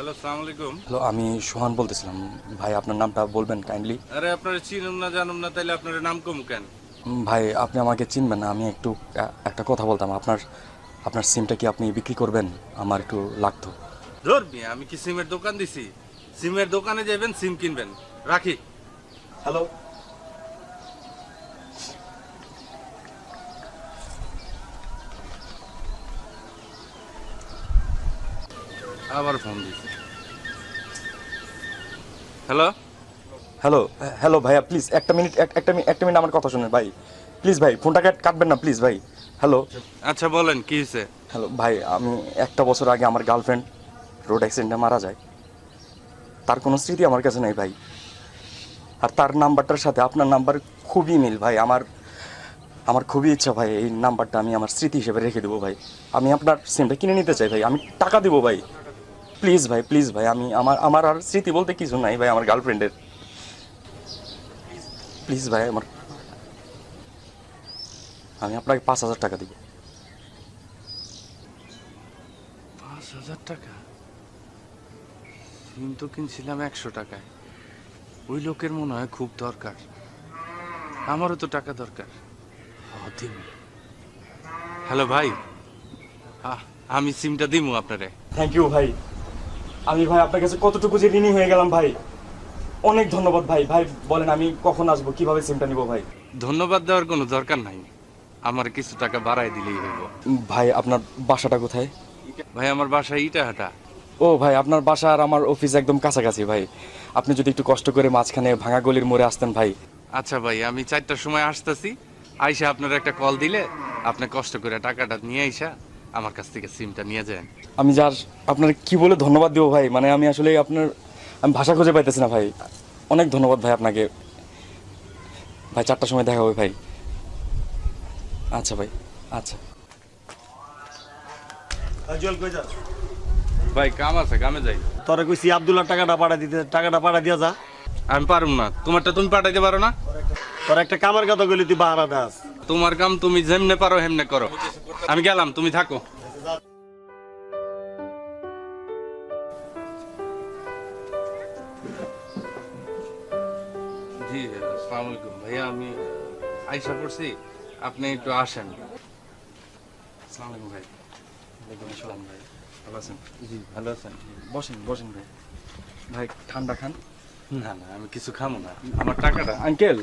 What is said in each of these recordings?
Hello সালাম আলাইকুম hello আমি সোহান বলতেছিলাম। ভাই আপনার নামটা বলবেন কাইন্ডলি আরে আপনারা চিনুম না জানুম না তাহলে আপনার নাম কম কেন? ভাই আপনি আমাকে চিনবেন না আমি একটু একটা কথা বলতাম। আপনার আপনার সিমটা কি আপনি বিক্রি করবেন? আমার একটু লাগতো। ধরবি আমি কি সিমের দোকান দিছি? সিমের দোকানে যাবেন সিম কিনবেন। রাখি। হ্যালো আবার ফোন দিছি। হ্যালো? হ্যালো হ্যালো ভাইয়া প্লিজ একটা মিনিট একটা মিনিট একটা মিনিট আমার কথা শুনে ভাই। প্লিজ ভাই ফোনটা কাট- কাটবেন না প্লিজ ভাই। হ্যালো আচ্ছা বলেন কি হয়েছে? হ্যালো ভাই আমি একটা বছর আগে আমার গার্লফ্রেন্ড রোড অ্যাক্সিডেন্টে মারা যায়। তার কোনো স্মৃতি আমার কাছে নেই ভাই। আর তার নাম্বারটার সাথে আপনার নাম্বার খুবই মিল ভাই। আমার আমার খুবই ইচ্ছা ভাই এই নাম্বারটা আমি আমার স্মৃতি হিসেবে রেখে দেবো ভাই। আমি আপনার সিমটা কিনে নিতে চাই ভাই। আমি টাকা দেবো ভাই। প্লিজ ভাই প্লিজ ভাই আমি আমার আমার আর স্মৃতি বলতে কিছু নাই ভাই আমার গার্লফ্রেন্ডের প্লিজ ভাই আমার আমি আপনাকে পাঁচ হাজার টাকা দিব। পাঁচ হাজার টাকা? সিম তো কিনছিলাম একশো টাকায়। ওই লোকের মনে হয় খুব দরকার। আমারও তো টাকা দরকার। হ্যালো ভাই। আমি সিমটা দিমু আপনারে। থ্যাংক ইউ ভাই। আমি ভাই আপনার কাছে কতটুকু যে ঋণী হয়ে গেলাম ভাই? অনেক ধন্যবাদ ভাই। ভাই বলেন আমি কখন আসব? কীভাবে সিমটা নিব ভাই? ধন্যবাদ দেওয়ার কোনো দরকার নাই। আমার কিছু টাকা বাড়াই দিলেই হইব। ভাই আপনার বাসাটা কোথায়? ভাই আমার বাসায় ইটা হাটা ও ভাই আপনার বাসা আর আমার অফিস একদম কাছাকাছি ভাই। আপনি যদি একটু কষ্ট করে মাঝখানে ভাঙা গলির মোড়ে আসতেন ভাই। আচ্ছা ভাই আমি চারটার সময় আসতেছি। আইসা আপনার একটা কল দিলে আপনি কষ্ট করে টাকাটা নিয়ে আইসা আমার কাছ থেকে সিমটা নিয়ে যান। আমি যার আপনার কি বলে ধন্যবাদ দেবো ভাই? মানে আমি আসলে আপনার আমি ভাষা খুঁজে পাইতেছি না ভাই। অনেক ধন্যবাদ ভাই আপনাকে। ভাই চারটার সময় দেখা হবে ভাই। আচ্ছা ভাই আচ্ছা। ভাই কাম আছে কামে যাই। তোরা কইছি আব্দুল্লাহ টাকাটা পাঠা দিতে টাকাটা পাঠা দিয়া যা। আমি পারুম না। তোমারটা তুমি পাঠাইতে পারো না? তোর একটা কামার কথা কইলি তুই বাহারা দাস। তোমার কাম তুমি যেমনে পারো হেমনে করো। আমি গেলাম তুমি থাকো। জি আসসালামু আলাইকুম। ভাইয়া আমি আইসা পড়ছি। আপনি একটু আসেন। আসসালামু আলাইকুম ভাই। ওয়ালাইকুম আসসালাম ভাই। ভালো আছেন? জি ভালো আছেন। বসেন বসেন ভাই। ভাই ঠান্ডা খান। না না আমি কিছু খামো না। আমার টাকাটা আঙ্কেল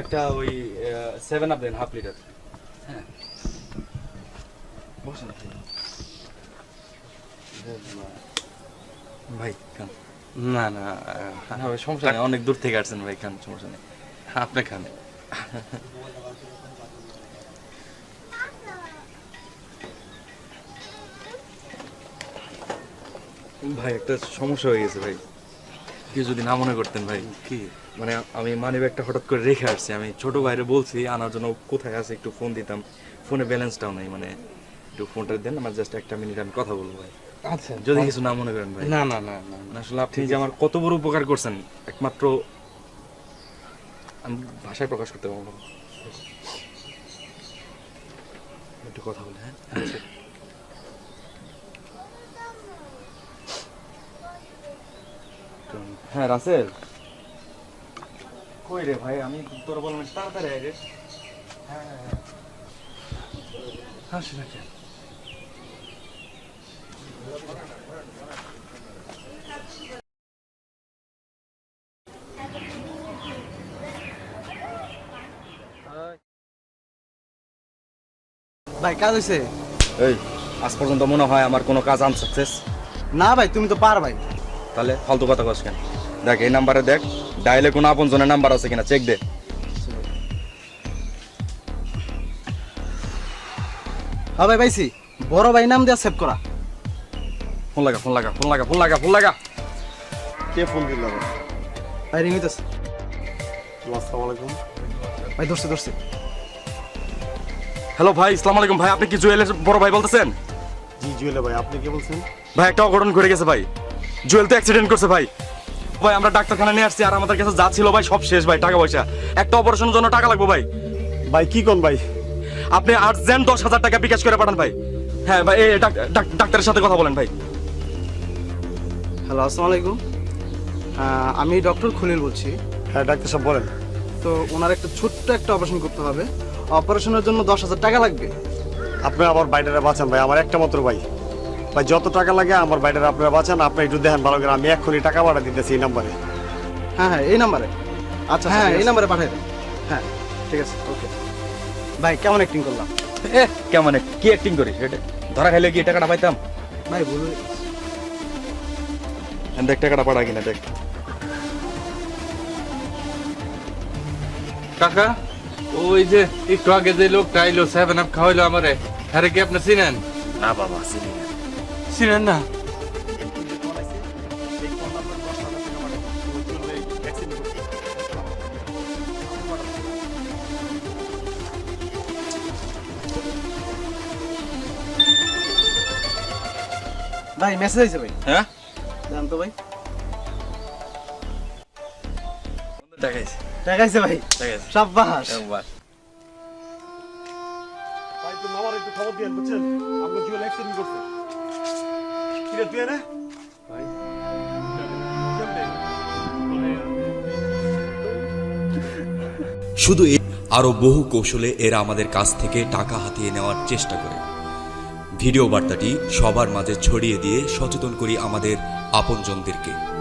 একটা ওই সেভেন আপ দেন হাফ লিটার হ্যাঁ। বসেন ভাই খান। না না সমস্যা নেই অনেক দূর থেকে আসছেন ভাই খান সমস্যা নেই। আপনি খান। ভাই একটা সমস্যা হয়ে গেছে ভাই। কেউ যদি না মনে করতেন ভাই কি? মানে আমি মানি ব্যাগটা হঠাৎ করে রেখে আসছি। আমি ছোট ভাইরে বলছি আনার জন্য কোথায় আছে একটু ফোন দিতাম। ফোনে ব্যালেন্সটাও নাই মানে একটু ফোনটা দেন আমার জাস্ট একটা মিনিট আমি কথা বলব ভাই। আচ্ছা যদি কিছু না মনে করেন ভাই। না না না না আসলে আপনি যে আমার কত বড় উপকার করছেন একমাত্র আমি ভাষায় প্রকাশ করতে পারব না। একটু কথা বলে হ্যাঁ? আচ্ছা। হ্যাঁ রাসেল। কই রে ভাই আমি তোর বললাম তাড়াতাড়ি আয় রে। হাসি না কেন? ভাই কাজ হয়েছে এই আজ পর্যন্ত মনে হয় আমার কোনো কাজ আনসাকসেস। না ভাই তুমি তো পার ভাই। তাহলে ফালতু কথা কস কেন? দেখ এই নাম্বারে দেখ। ডাইলে কোনো আপন জনের নাম্বার আছে কিনা চেক দে। হ্যাঁ ভাই পাইছি। বড় ভাই নাম দেওয়া সেভ করা। ফোন লাগা ফোন লাগা ফোন লাগা ফোন লাগা ফোন লাগা। কে ফোন দিল? ভাই রিং হইতেছে আসসালামু আলাইকুম। ভাই ধরছে ধরছে। হ্যালো ভাই আসসালামু আলাইকুম। ভাই আপনি কি জুয়েলের বড় ভাই বলতেছেন? জি জুয়েলে ভাই আপনি কে বলছেন? ভাই একটা অঘটন ঘটে গেছে ভাই। জুয়েল তো অ্যাক্সিডেন্ট করছে ভাই। ভাই আমরা ডাক্তারখানা নিয়ে আসছি আর আমাদের কাছে যা ছিল ভাই সব শেষ ভাই টাকা পয়সা। একটা অপারেশনের জন্য টাকা লাগবে ভাই। ভাই কি কোন ভাই? আপনি আর্জেন্ট দশ হাজার টাকা বিকাশ করে পাঠান ভাই। হ্যাঁ ভাই ডাক্তারের সাথে কথা বলেন ভাই। হ্যালো আসসালামু আলাইকুম। আমি ডক্টর খলিল বলছি। হ্যাঁ ডাক্তার সাহেব বলেন। তো ওনার একটা ছোট্ট একটা অপারেশন করতে হবে। অপারেশনের জন্য দশ হাজার টাকা লাগবে। আপনি আবার বাইটারে বাঁচান ভাই আমার একটা মাত্র ভাই। ভাই যত টাকা লাগে আমার বাইটারে আপনারা বাঁচান আপনি একটু দেখেন ভালো করে। আমি এক্ষুনি টাকা ভাড়া দিতেছি এই নাম্বারে। হ্যাঁ হ্যাঁ এই নাম্বারে। আচ্ছা হ্যাঁ এই। নাম্বারে পাঠিয়ে দেন। হ্যাঁ ঠিক আছে ওকে। ভাই কেমন অ্যাক্টিং করলাম? এ কেমন কি অ্যাক্টিং করিস? এটা ধরা খাইলে কি টাকাটা পাইতাম? ভাই বলুন দেখ টাকাটা পাঠা কিনা দেখ। কাকা ওই যে একটু আগে যে লোকটা আইলো সেভেন আপ খাওয়াইলো আমারে হ্যাঁ কি আপনি চিনেন? না বাবা চিনি না। চিনেন না ভাই মেসেজ আইছে ভাই? হ্যাঁ? জান তো ভাই। দেখাইছি। আইছে ভাই। দেখাইছি। সাব্বাস। একবার ভাই তুমি আমার একটু খবর দিয়েন বুঝছেন? আমরা জুয়েল অ্যাক্সিডেন্ট করছে। আছে তুই না শুধু আরও বহু কৌশলে এরা আমাদের কাছ থেকে টাকা হাতিয়ে নেওয়ার চেষ্টা করে। ভিডিও বার্তাটি সবার মাঝে ছড়িয়ে দিয়ে সচেতন করি আমাদের আপনজনদেরকে।